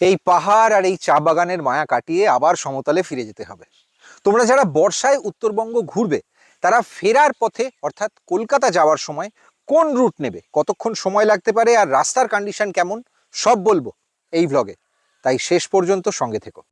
এই পাহাড় আর এই চা বাগানের মায়া কাটিয়ে আবার সমতলে ফিরে যেতে হবে। তোমরা যারা বর্ষায় উত্তরবঙ্গ ঘুরবে, তারা ফেরার পথে অর্থাৎ কলকাতা যাওয়ার সময় কোন রুট নেবে, কতক্ষণ সময় লাগতে পারে, আর রাস্তার কন্ডিশন কেমন, সব বলব এই ব্লগে তাই শেষ পর্যন্ত সঙ্গে থেকো।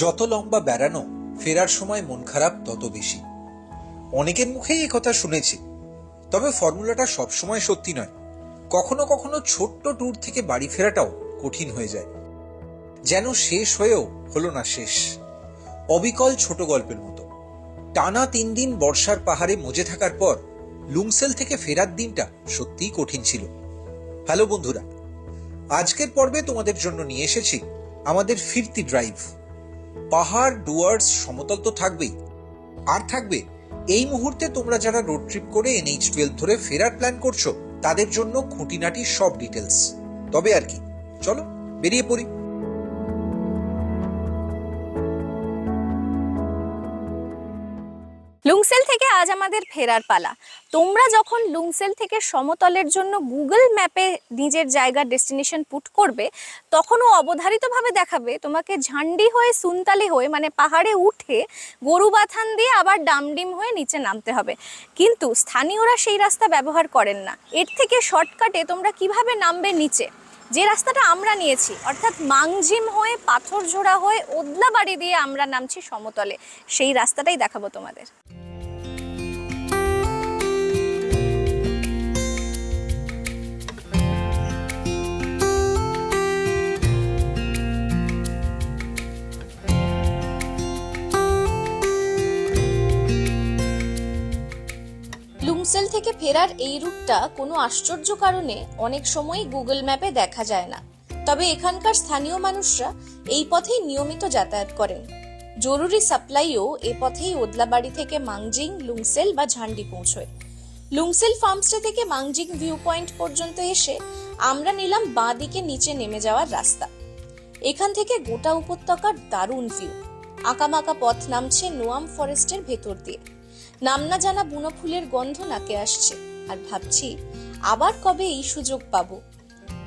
যত লম্বা বেড়ানো, ফেরার সময় মন খারাপ তত বেশি। অনেকের মুখেই কথা শুনেছি। তবে ফর্মুলাটা সবসময় সত্যি নয়। কখনো কখনো ছোট্ট ট্যুর থেকে বাড়ি ফেরাটাও কঠিন হয়ে যায়। যেন শেষ হয়েও হলো না শেষ। অবিকল ছোট গল্পের মতো। টানা তিন দিন বর্ষার পাহাড়ে মজে থাকার পর, লুংসেল থেকে ফেরার দিনটা সত্যিই কঠিন ছিল। হ্যালো বন্ধুরা, আজকের পর্বে তোমাদের জন্য নিয়ে এসেছি আমাদের ফিরতি ড্রাইভ পাহাড়, ডুয়ার্স, সমতল তো থাকবেই। আর থাকবে, এই মুহূর্তে তোমরা যারা রোড ট্রিপ করে এনএইচ টুয়েলভ ধরে ফেরার প্ল্যান করছ, তাদের জন্য খুঁটিনাটি সব ডিটেলস তবে আর কি, চলো, বেরিয়ে পড়ি। লুংসেল থেকে আজ আমাদের ফেরার পালা। তোমরা যখন লুংসেল থেকে সমতলের জন্য গুগল ম্যাপে নিজের জায়গার ডেস্টিনেশন পুট করবে, তখনও অবধারিতভাবে দেখাবে, তোমাকে ঝান্ডি হয়ে, সুনতালি হয়ে মানে পাহাড়ে উঠে গরু গরুবাথান দিয়ে আবার ডামডিম হয়ে নিচে নামতে হবে। কিন্তু স্থানীয়রা সেই রাস্তা ব্যবহার করেন না। এর থেকে শর্টকাটে তোমরা কীভাবে নামবে নিচে? যে রাস্তাটা আমরা নিয়েছি, অর্থাৎ মাংজিম হয়ে, পাথরঝোড়া হয়ে ওদলা বাড়ি দিয়ে আমরা নামছি সমতলে, সেই রাস্তাটাই দেখাবো তোমাদের। থেকে ফেরার এই রুটটা কোনো আশ্চর্য কারণে অনেক সময়ই গুগল ম্যাপে দেখা যায় না। তবে এখানকার স্থানীয় মানুষরা এই পথেই নিয়মিত যাতায়াত করেন। জরুরি সাপ্লাইও এ পথেই ওদলাবাড়ি থেকে মাংজিং, লুংসেল বা ঝান্ডি পৌঁছয়। লুংসেল ফার্মস্টে থেকে মাংজিং ভিউ পয়েন্ট পর্যন্ত এসে আমরা নিলাম বাঁ দিকে নিচে নেমে যাওয়ার রাস্তা। এখান থেকে গোটা উপত্যকার দারুণ ভিউ। আঁকামাকা পথ নামছে নোয়াম ফরেস্টের ভেতর দিয়ে। নাম না জানা বুনো ফুলের গন্ধ নাকে আসছে, আর ভাবছি আবার কবে এই সুযোগ পাবো।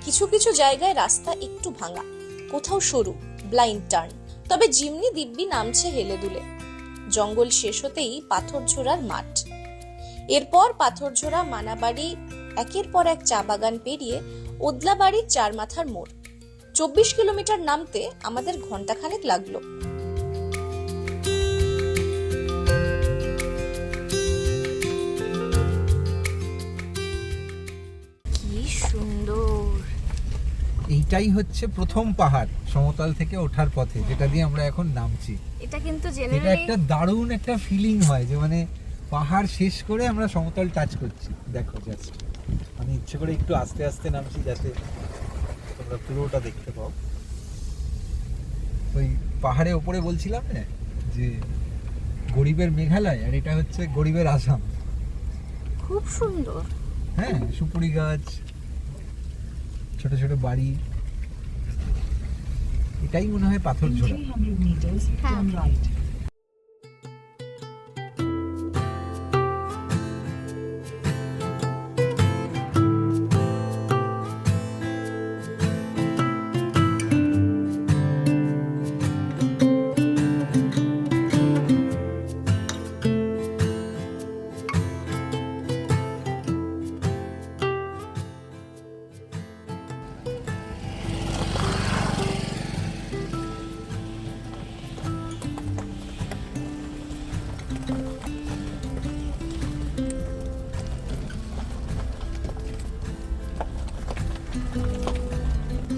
কিছু কিছু জায়গায় রাস্তা একটু ভাঙা, কোথাও সরু ব্লাইন্ড টার্ন তবে জিমনি দিব্যি নামছে হেলে দুলে। জঙ্গল শেষ হতেই পাথরঝোড়ার মাঠ। এরপর পাথরঝোড়া, মানাবাড়ি, একের পর এক চা বাগান পেরিয়ে ওদলাবাড়ির চার মাথার মোড়। চব্বিশ কিলোমিটার নামতে আমাদের ঘন্টাখানেক লাগল। এইটাই হচ্ছে প্রথম পাহাড় সমতল থেকে ওঠার পথে যেটা দিয়ে আমরা এখন নামছি। এটা কিন্তু এটা জেনারেলি একটা দারুণ একটা ফিলিং হয় যে মানে পাহাড় শেষ করে আমরা সমতল টাচ করছি। দেখো জাস্ট আমি ইচ্ছে করে একটু আস্তে আস্তে নামছি যাতে তোমরা পুরোটা দেখতে পাও। ওই পাহাড়ে ওপরে বলছিলাম না যে গরিবের মেঘালয় আর এটা হচ্ছে গরিবের আসাম। খুব সুন্দর। হ্যাঁ সুপুরি গাছ ছোট ছোট বাড়ি। এটাই মনে হয় পাথর ঝোড়া।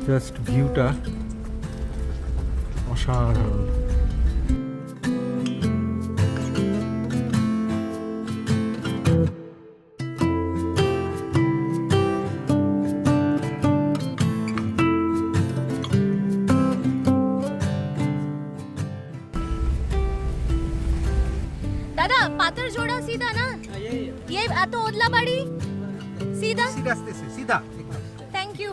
জাস্ট ভিউটা অসাধারণ पातर जोड़ा सीधा ना ये तो ओदला बाड़ी सीधा सीधा रास्ते से सीधा थैंक यू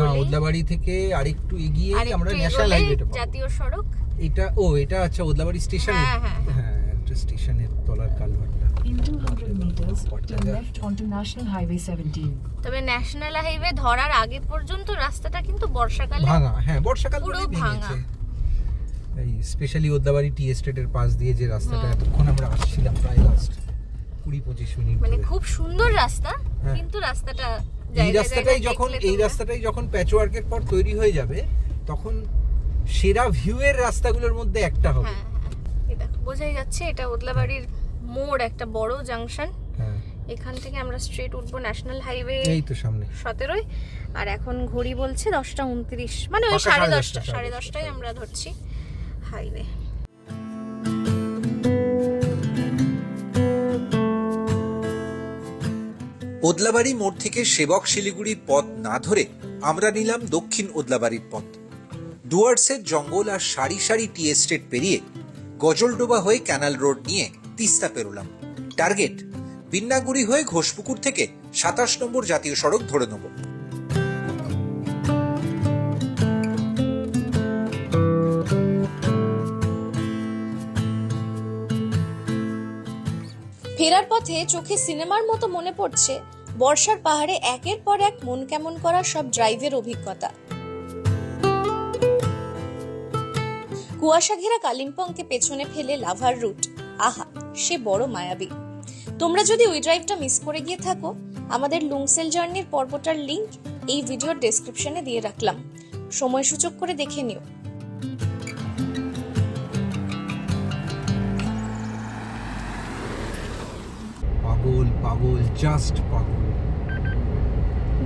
না ওদলাবাড়ি থেকে আরেকটু এগিয়ে আমরা ন্যাশনাল হাইওয়েটা পাবো জাতীয় সড়ক? এটা ও এটা আচ্ছা ওদলাবাড়ি স্টেশন? হ্যাঁ, হ্যাঁ, হ্যাঁ। স্টেশনের তলার কালভারটা। In 200 meters, turn left onto National Highway 17. তবে ন্যাশনাল হাইওয়ে ধরার আগে পর্যন্ত রাস্তাটা কিন্তু বর্ষাকালে ভাঙা হ্যাঁ বর্ষাকাল পুরো ভাঙা। এই স্পেশালি ওদলাবাড়ি টি এস্টেটের পাশ দিয়ে যে রাস্তাটা এতক্ষণ আমরা আসছিলাম প্রায় লাস্ট কুড়ি পঁচিশ মিনিট মানে খুব সুন্দর রাস্তা হ্যাঁ। কিন্তু রাস্তাটা এই রাস্তাটাই যখন এই রাস্তাটাই যখন প্যাচওয়ার্কের পর তৈরি হয়ে যাবে তখন সেরা ভিউয়ের রাস্তাগুলোর মধ্যে একটা হবে। হ্যাঁ হ্যাঁ এই বোঝাই যাচ্ছে এটা ওদলাবাড়ির মোড় একটা বড় জাংশন হ্যাঁ। এখান থেকে আমরা স্ট্রেট উঠবো ন্যাশনাল হাইওয়ে এই তো সামনে। সতেরোই আর এখন ঘড়ি বলছে দশটা উনত্রিশ মানে ওই সাড়ে দশটা সাড়ে দশটায় আমরা ধরছি হাইওয়ে ওদলাবাড়ি মোড় থেকে সেবক শিলিগুড়ির পথ না ধরে আমরা নিলাম দক্ষিণ ওদলাবাড়ির পথ। ডুয়ার্সের জঙ্গল আর সারি সারি টি এস্টেট পেরিয়ে গজলডোবা হয়ে ক্যানাল রোড নিয়ে তিস্তা পেরোলাম। টার্গেট, বিন্নাগুড়ি হয়ে ঘোষপুকুর থেকে সাতাশ নম্বর জাতীয় সড়ক ধরে নেব। ফেরার পথে চোখে সিনেমার মতো মনে পড়ছে বর্ষার পাহাড়ে একের পর এক মন কেমন করা সব ড্রাইভের অভিজ্ঞতা। কুয়াশা ঘেরা কালিম্পংকে পেছনে ফেলে লাভার রুট। আহা, সে বড় মায়াবী। তোমরা যদি ওই ড্রাইভটা মিস করে গিয়ে থাকো, আমাদের লুংসেল জার্নির পর্বটার লিংক এই ভিডিওর ডেসক্রিপশনে দিয়ে রাখলাম। সময় সূচক করে দেখে নিও। পাগল জাস্ট পাগল।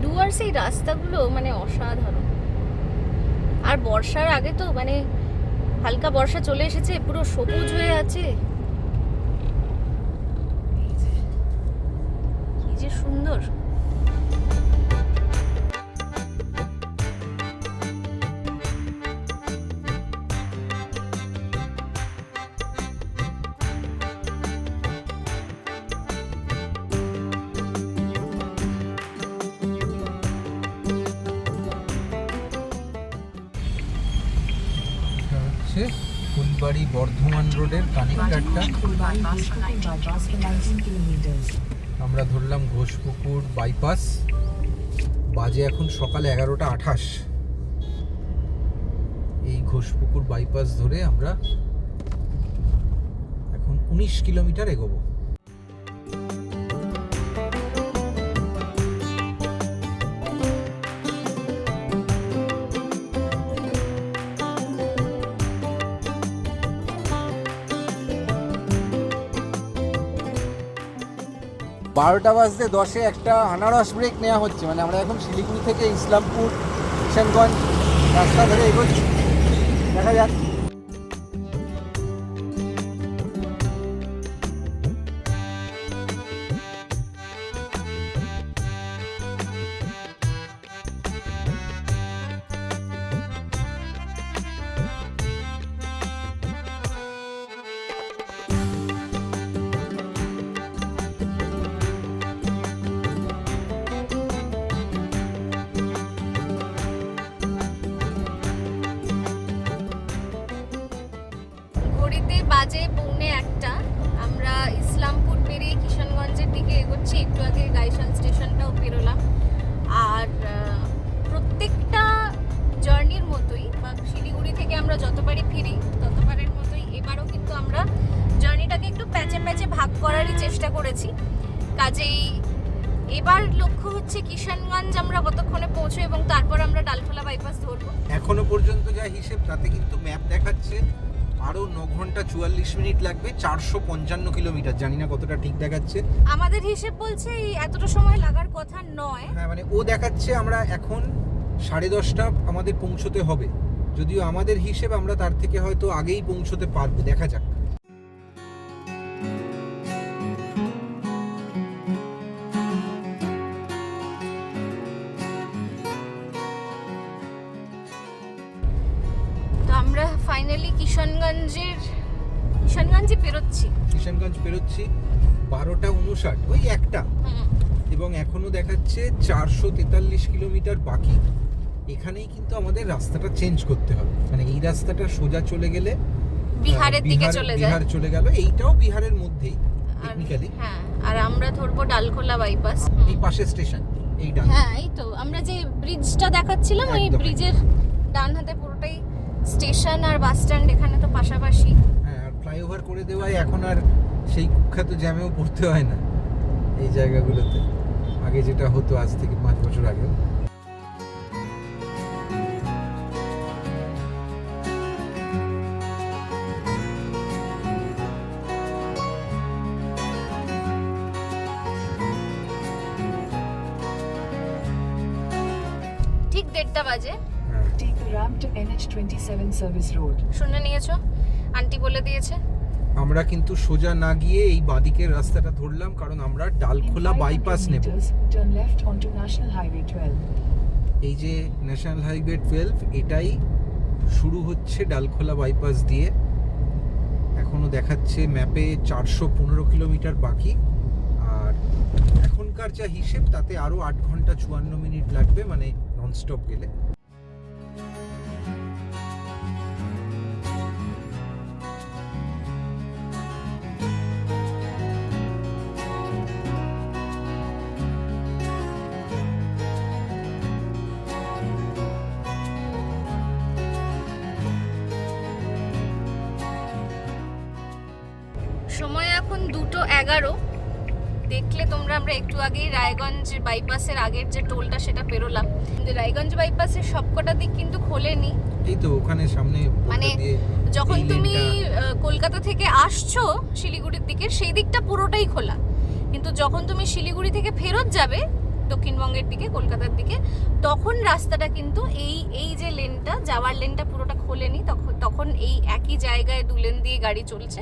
ডুয়ার্স এই রাস্তাগুলো মানে অসাধারণ। আর বর্ষার আগে তো মানে হালকা বর্ষা চলে এসেছে, পুরো সবুজ হয়ে আছে। কি যে সুন্দর। ফুলবাড়ি বর্ধমান রোডের কানেক্টারটা Fulbari Hospital bypass for 19 kilometers. আমরা ধরলাম ঘোষপুকুর বাইপাস। বাজে এখন সকাল এগারোটা আঠাশ। এই ঘোষপুকুর বাইপাস ধরে আমরা এখন উনিশ কিলোমিটার এগোবো। বারোটা বাজতে দশে একটা আনারস ব্রেক নেওয়া হচ্ছে। মানে আমরা এখন শিলিগুড়ি থেকে ইসলামপুর, কিষানগঞ্জ রাস্তা ধরে এগোচ্ছি। দেখা যাক। যা হিসেব তাতে কিন্তু ম্যাপ দেখাচ্ছে। আরও ন ঘণ্টা চুয়াল্লিশ মিনিট লাগবে চারশো পঞ্চান্ন কিলোমিটার। জানি না কতটা ঠিক দেখাচ্ছে। আমাদের হিসেব বলছে এই এতটা সময় লাগার কথা নয়। হ্যাঁ মানে ও দেখাচ্ছে আমরা এখন সাড়ে দশটা আমাদের পৌঁছতে হবে। যদিও আমাদের হিসেব আমরা তার থেকে হয়তো আগেই পৌঁছতে পারব দেখা যাক। কিষানগঞ্জ বেরোচ্ছি বারোটা উনষাট ওই একটা। এবং এখনও দেখাচ্ছে চারশো তেতাল্লিশ কিলোমিটার বাকি। এখানেই কিন্তু আমাদের রাস্তাটা চেঞ্জ করতে হবে। মানে এই রাস্তাটা সোজা চলে গেলে বিহারের দিকে চলে যায়। বিহার চলে গেল। এইটাও বিহারের মধ্যেই টেকনিক্যালি হ্যাঁ আর আমরা ধরবো ডালখোলা বাইপাস এই পাশে স্টেশন এই ডান হ্যাঁ এই তো। আমরা যে ব্রিজটা দেখাচ্ছিলাম ওই ব্রিজের ডান হাতে পুরোটাই স্টেশন আর বাস স্ট্যান্ড এখানে তো পাশাপাশি। হ্যাঁ আর ফ্লাইওভার করে দেওয়ায় এখন আর সেই কুখ্যাত জ্যামেও পড়তে হয় না এই জায়গাগুলোতে। আগে যেটা হতো আজ থেকে পাঁচ বছর আগে ঠিক দেড়টা বাজে। হ্যাঁ। Take the ramp to NH27 Service Road. শুনে নিয়েছো? আন্টি বলে দিয়েছে। আমরা কিন্তু সোজা না গিয়ে এই বাদিকের রাস্তাটা ধরলাম কারণ আমরা ডালখোলা বাইপাস নেব। meters, turn left onto National Highway 12. এই যে ন্যাশনাল হাইওয়ে টুয়েলভ এটাই শুরু হচ্ছে ডালখোলা বাইপাস দিয়ে। এখনও দেখাচ্ছে ম্যাপে চারশো পনেরো কিলোমিটার বাকি। আর এখনকার যা হিসেব তাতে আরও আট ঘণ্টা চুয়ান্ন মিনিট লাগবে মানে ননস্টপ গেলে। এগারো। দেখলে তোমরা আমরা একটু আগেই রায়গঞ্জ বাইপাসের আগের যে টোলটা সেটা পেরোলাম। কিন্তু রায়গঞ্জ বাইপাসের সবকটা দিক কিন্তু খোলেনি। এই তো ওখানে সামনে মানে যখন তুমি কলকাতা থেকে আসছো শিলিগুড়ির দিকে সেই দিকটা পুরোটাই খোলা। কিন্তু যখন তুমি শিলিগুড়ি থেকে ফেরত যাবে দক্ষিণবঙ্গের দিকে কলকাতার দিকে তখন রাস্তাটা কিন্তু এই এই যে লেনটা যাওয়ার লেনটা পুরোটা খোলেনি। তখন তখন এই একই জায়গায় দু লেন দিয়ে গাড়ি চলছে।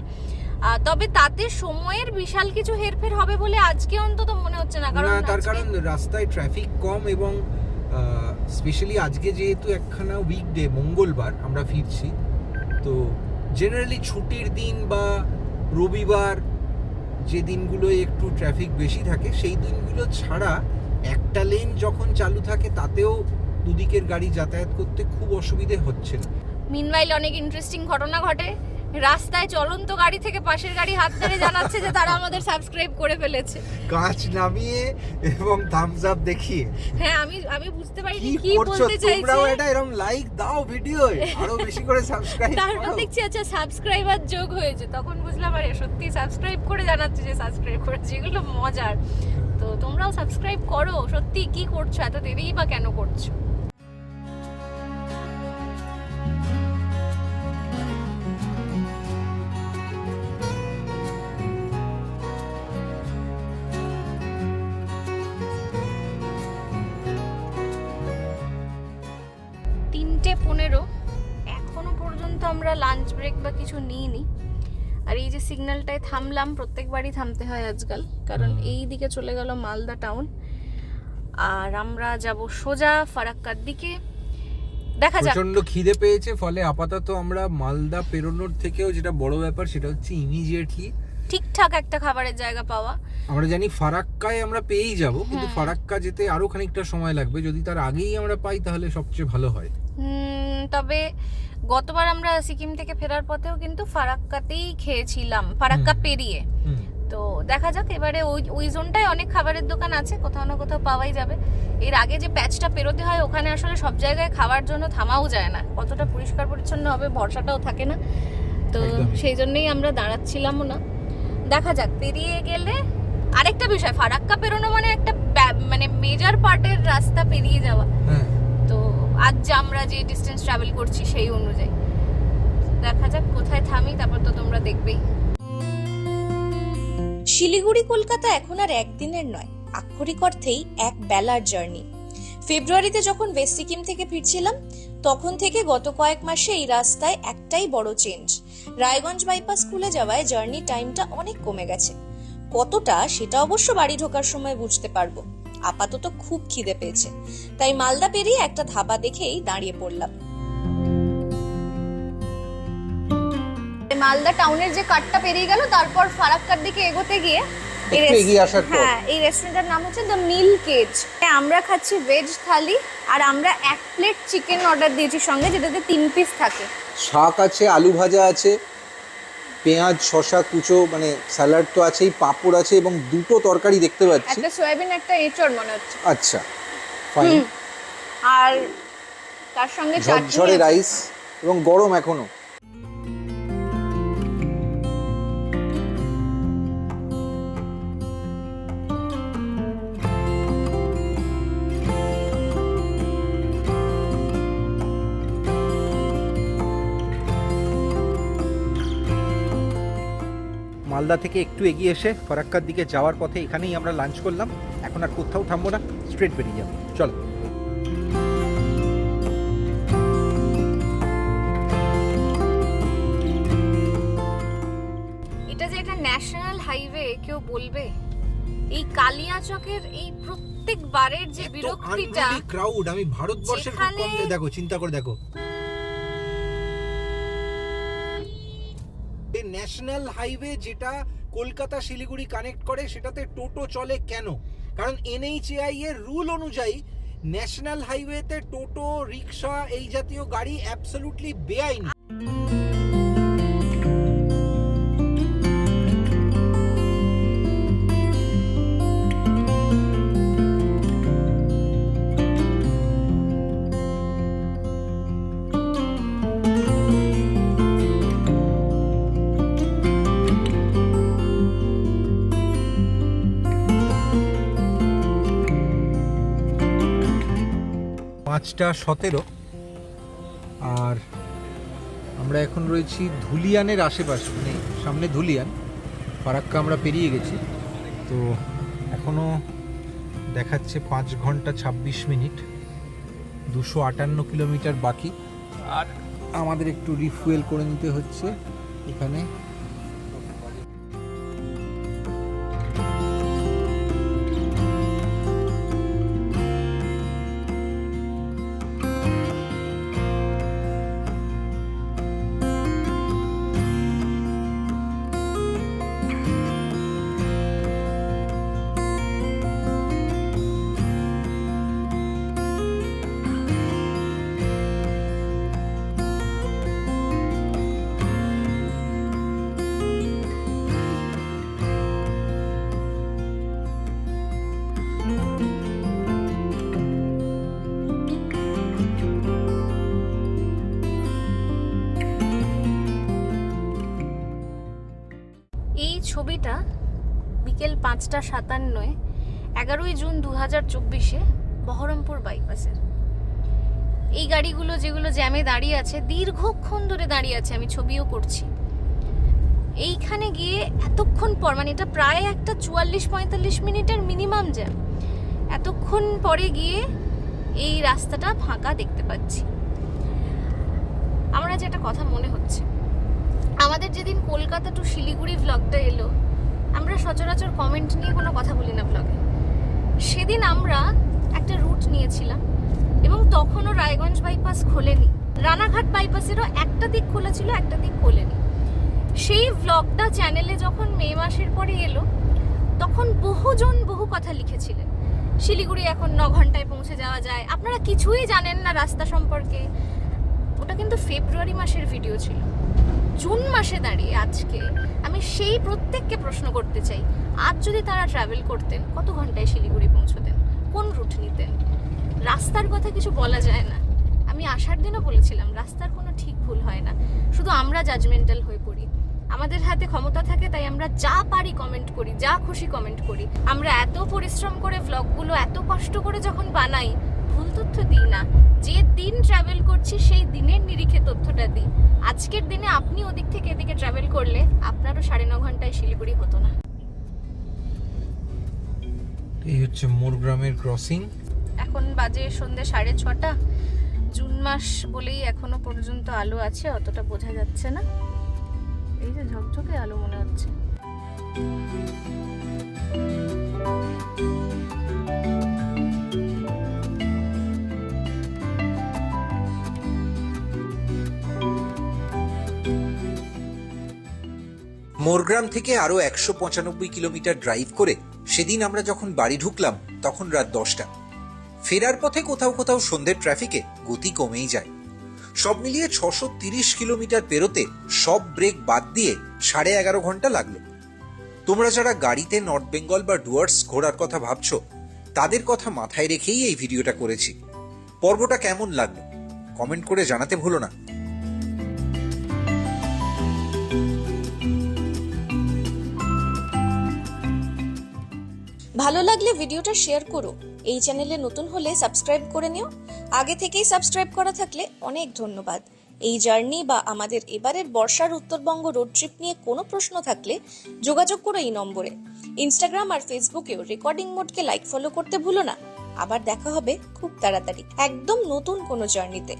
তবে তাতে সময়ের বিশাল কিছু হেরফের হবে বলে আজকে অন্তত মনে হচ্ছে না কারণ তার কারণ রাস্তায় ট্রাফিক কম এবং স্পেশালি আজকে যেহেতু একখানা উইকডে মঙ্গলবার আমরা ফিরছি তো জেনারেলি ছুটির দিন বা রবিবার যে দিনগুলোয় একটু ট্রাফিক বেশি থাকে সেই দিনগুলো ছাড়া একটা লেন যখন চালু থাকে তাতেও দুদিকের গাড়ি যাতায়াত করতে খুব অসুবিধে হচ্ছে মিনওয়াইল অনেক ইন্টারেস্টিং ঘটনা ঘটে। রাস্তায় চলন্ত গাড়ি থেকে পাশের গাড়ি হাত ধরে জানাচ্ছে যে তারা আমাদের সাবস্ক্রাইব করে ফেলেছে। কাঁচ নামিয়ে এবং থামস আপ দেখিয়ে। হ্যাঁ আমি আমি বুঝতে পারিনি কি বলতে চাইছে। তোমরাও এটা এরকম লাইক দাও ভিডিও আরও বেশি করে সাবস্ক্রাইব তারপর দেখছি আচ্ছা সাবস্ক্রাইবার যোগ হয়েছে। তখন বুঝলাম আরে সত্যি সাবস্ক্রাইব করে জানাচ্ছে যে সাবস্ক্রাইব করেছে এগুলো মজার। তো তোমরাও সাবস্ক্রাইব করো। সত্যি কি করছ? এত দেরি বা কেন করছ? সিগন্যালটায় থামলাম প্রত্যেকবারই থামতে হয় আজকাল। কারণ এই দিকে চলে গেল মালদা টাউন আর আমরা যাব সোজা ফারাক্কার দিকে। দেখা যাক। প্রচণ্ড খিদে পেয়েছে ফলে আপাতত আমরা মালদা পেরোনোর থেকেও যেটা বড় ব্যাপার সেটা হচ্ছে ইমিডিয়েটলি ঠিকঠাক একটা খাবারের জায়গা পাওয়া। আমরা জানি ফারাক্কায় আমরা পেয়েই যাব কিন্তু হ্যাঁ। ফারাক্কা যেতে আরও খানিকটা সময় লাগবে। যদি তার আগেই আমরা পাই তাহলে সবচেয়ে ভালো হয়। তবে গতবার আমরা সিকিম থেকে ফেরার পথেও কিন্তু ফারাক্কাতেই খেয়েছিলাম ফারাক্কা পেরিয়ে। তো দেখা যাক এবারে ওই ওই জোনটায় অনেক খাবারের দোকান আছে কোথাও না কোথাও পাওয়াই যাবে। এর আগে যে প্যাচটা পেরোতে হয় ওখানে আসলে সব জায়গায় খাওয়ার জন্য থামাও যায় না। কতটা পরিষ্কার পরিচ্ছন্ন হবে ভরসাটাও থাকে না। তো সেই জন্যই আমরা দাঁড়াচ্ছিলামও না। দেখা যাক পেরিয়ে গেলে আরেকটা বিষয় ফারাক্কা পেরোনো মানে একটা ব্যা- মানে মেজর পার্টের রাস্তা পেরিয়ে যাওয়া। হ্যাঁ। তো আজ যে আমরা যে ডিস্টেন্স ট্রাভেল করছি সেই অনুযায়ী। দেখা যাক কোথায় থামি তারপর তো তোমরা দেখবেই। শিলিগুড়ি কলকাতা এখন আর একদিনের নয় আক্ষরিক অর্থেই এক বেলার জার্নি ফেব্রুয়ারিতে যখন ওয়েস্ট সিকিম থেকে ফিরছিলাম তখন থেকে গত কয়েক মাসে এই রাস্তায় একটাই বড় চেঞ্জ রায়গঞ্জ বাইপাস খুলে যাওয়ায় জার্নি টাইমটা অনেক কমে গেছে। কতটা সেটা অবশ্য বাড়ি ঢোকার সময় বুঝতে পারব। আপাতত খুব খিদে পেয়েছে। তাই মালদা পেরিয়ে একটা ধাবা দেখেই দাঁড়িয়ে পড়লাম। মালদা টাউনের যে কাটটা পেরিয়ে গেল তারপর ফারাক্কার দিকে এগোতে গিয়ে। হ্যাঁ এই রেস্টুরেন্টের নাম হচ্ছে দ্য মিল কেজ আমরা খাচ্ছি ভেজ থালি আর আমরা এক প্লেট চিকেন অর্ডার দিয়েছি সঙ্গে যেটাতে তিন পিস থাকে। শাক আছে আলু ভাজা আছে পেঁয়াজ শশা কুচো মানে স্যালাড তো আছেই পাঁপড় আছে এবং দুটো তরকারি দেখতে পাচ্ছি। একটা সয়াবিন একটা এঁচড় মনে হচ্ছে। আচ্ছা ফাইন আর তার সঙ্গে চাটনি ঝরঝরে রাইস এবং গরম এখনও। মালদা থেকে একটু এগিয়ে এসে ফরাক্কার দিকে যাওয়ার পথে এখানেই আমরা লাঞ্চ করলাম। এখন আর কোথাও থামবো না স্ট্রেট বেরিয়ে যাব। চলো। এটা যে একটা ন্যাশনাল হাইওয়ে কেউ বলবে? এই কালিয়াচকের এই প্রত্যেক বারের যে বিরক্তিটা ক্রাউড আমি ভারতবর্ষের কম দেখো চিন্তা করে দেখো। ন্যাশনাল হাইওয়ে যেটা কলকাতা শিলিগুড়ি কানেক্ট করে, সেটাতে টোটো চলে কেন? কারণ এনএইচএআই এর রুল অনুযায়ী ন্যাশনাল হাইওয়েতে টোটো, রিক্সা এই জাতীয় গাড়ি অ্যাবসলুটলি বেআইনি। পাঁচটা সতেরো। আর আমরা এখন রয়েছি ধুলিয়ানের আশেপাশে মানে সামনে ধুলিয়ান। ফারাক্কা আমরা পেরিয়ে গেছি। তো এখনও দেখাচ্ছে পাঁচ ঘণ্টা ছাব্বিশ মিনিট। দুশো আটান্ন কিলোমিটার বাকি। আর আমাদের একটু রিফুয়েল করে নিতে হচ্ছে এখানে। পাঁচটা সাতান্নয়, এগারোই জুন দু হাজার চব্বিশে বহরমপুর বাইপাসের। এই গাড়িগুলো যেগুলো জ্যামে দাঁড়িয়ে আছে, দীর্ঘক্ষণ ধরে দাঁড়িয়ে আছে, আমি ছবিও করছি। এইখানে গিয়ে এতক্ষণ পর মানে এটা প্রায় একটা চুয়াল্লিশ পঁয়তাল্লিশ মিনিটের মিনিমাম জ্যাম, এতক্ষণ পরে গিয়ে এই রাস্তাটা ফাঁকা দেখতে পাচ্ছি। আমার আজ একটা কথা মনে হচ্ছে। আমাদের যেদিন কলকাতা টু শিলিগুড়ি ভ্লগটা এলো সচরাচর কমেন্ট নিয়ে কোনো কথা বলি না ব্লগে সেদিন আমরা একটা রুট নিয়েছিলাম এবং তখনও রায়গঞ্জ বাইপাস খোলেনি। রানাঘাট বাইপাসেরও একটা দিক খোলা ছিল একটা দিক খোলেনি। সেই ব্লগটা চ্যানেলে যখন মে মাসের পরে এলো, তখন বহুজন বহু কথা লিখেছিলেন। শিলিগুড়ি এখন ন ঘন্টায় পৌঁছে যাওয়া যায়। আপনারা কিছুই জানেন না রাস্তা সম্পর্কে। ওটা কিন্তু ফেব্রুয়ারি মাসের ভিডিও ছিল। জুন মাসে দাঁড়িয়ে আজকে আমি সেই প্রত্যেককে প্রশ্ন করতে চাই। আজ যদি তারা ট্রাভেল করতেন, কত ঘন্টায় শিলিগুড়ি পৌঁছতেন? কোন রুট নিতেন? রাস্তার কথা কিছু বলা যায় না। আমি আসার দিনও বলেছিলাম, রাস্তার কোনো ঠিক ভুল হয় না। শুধু আমরা জাজমেন্টাল হয়ে পড়ি। আমাদের হাতে ক্ষমতা থাকে, তাই আমরা যা পারি কমেন্ট করি, যা খুশি কমেন্ট করি। আমরা এত পরিশ্রম করে ভ্লগগুলো এত কষ্ট করে যখন বানাই ভুল তথ্য দিই না। যে দিন ট্রাভেল করছি সেই দিনের নিরিখে তথ্যটা দিই। আজকের দিনে আপনি ওদিক থেকে এদিকে ট্রাভেল করলে আপনারও সাড়ে ন ঘন্টায় শিলিগুড়ি হতো না। এই হচ্ছে মোরগ্রামের ক্রসিং এখন বাজে সন্ধ্যে সাড়ে ছটা। জুন মাস বলেই এখনও পর্যন্ত আলো আছে অতটা বোঝা যাচ্ছে না। এই যে ঝকঝকে আলো মনে হচ্ছে। মোরগ্রাম থেকে আরও একশো পঁচানব্বই কিলোমিটার ড্রাইভ করে সেদিন আমরা যখন বাড়ি ঢুকলাম, তখন রাত দশটা। ফেরার পথে কোথাও কোথাও সন্ধ্যের ট্রাফিকে গতি কমেই যায়। সব মিলিয়ে ছশো তিরিশ কিলোমিটার পেরোতে সব ব্রেক বাদ দিয়ে সাড়ে এগারো ঘণ্টা লাগল। তোমরা যারা গাড়িতে নর্থ বেঙ্গল বা ডুয়ার্স ঘোরার কথা ভাবছ, তাদের কথা মাথায় রেখেই এই ভিডিওটা করেছি। পর্বটা কেমন লাগল? কমেন্ট করে জানাতে ভুলো না। ভালো লাগলে ভিডিওটা শেয়ার করো। এই চ্যানেলে নতুন হলে সাবস্ক্রাইব করে নিও। আগে থেকেই সাবস্ক্রাইব করা থাকলে অনেক ধন্যবাদ। এই জার্নি বা আমাদের এবারের বর্ষার উত্তরবঙ্গ রোড ট্রিপ নিয়ে কোনো প্রশ্ন থাকলে যোগাযোগ করো এই নম্বরে। ইনস্টাগ্রাম আর ফেসবুকেও রেকর্ডিং মোডকে লাইক ফলো করতে ভুলো না। আবার দেখা হবে খুব তাড়াতাড়ি, একদম নতুন কোনো জার্নিতে।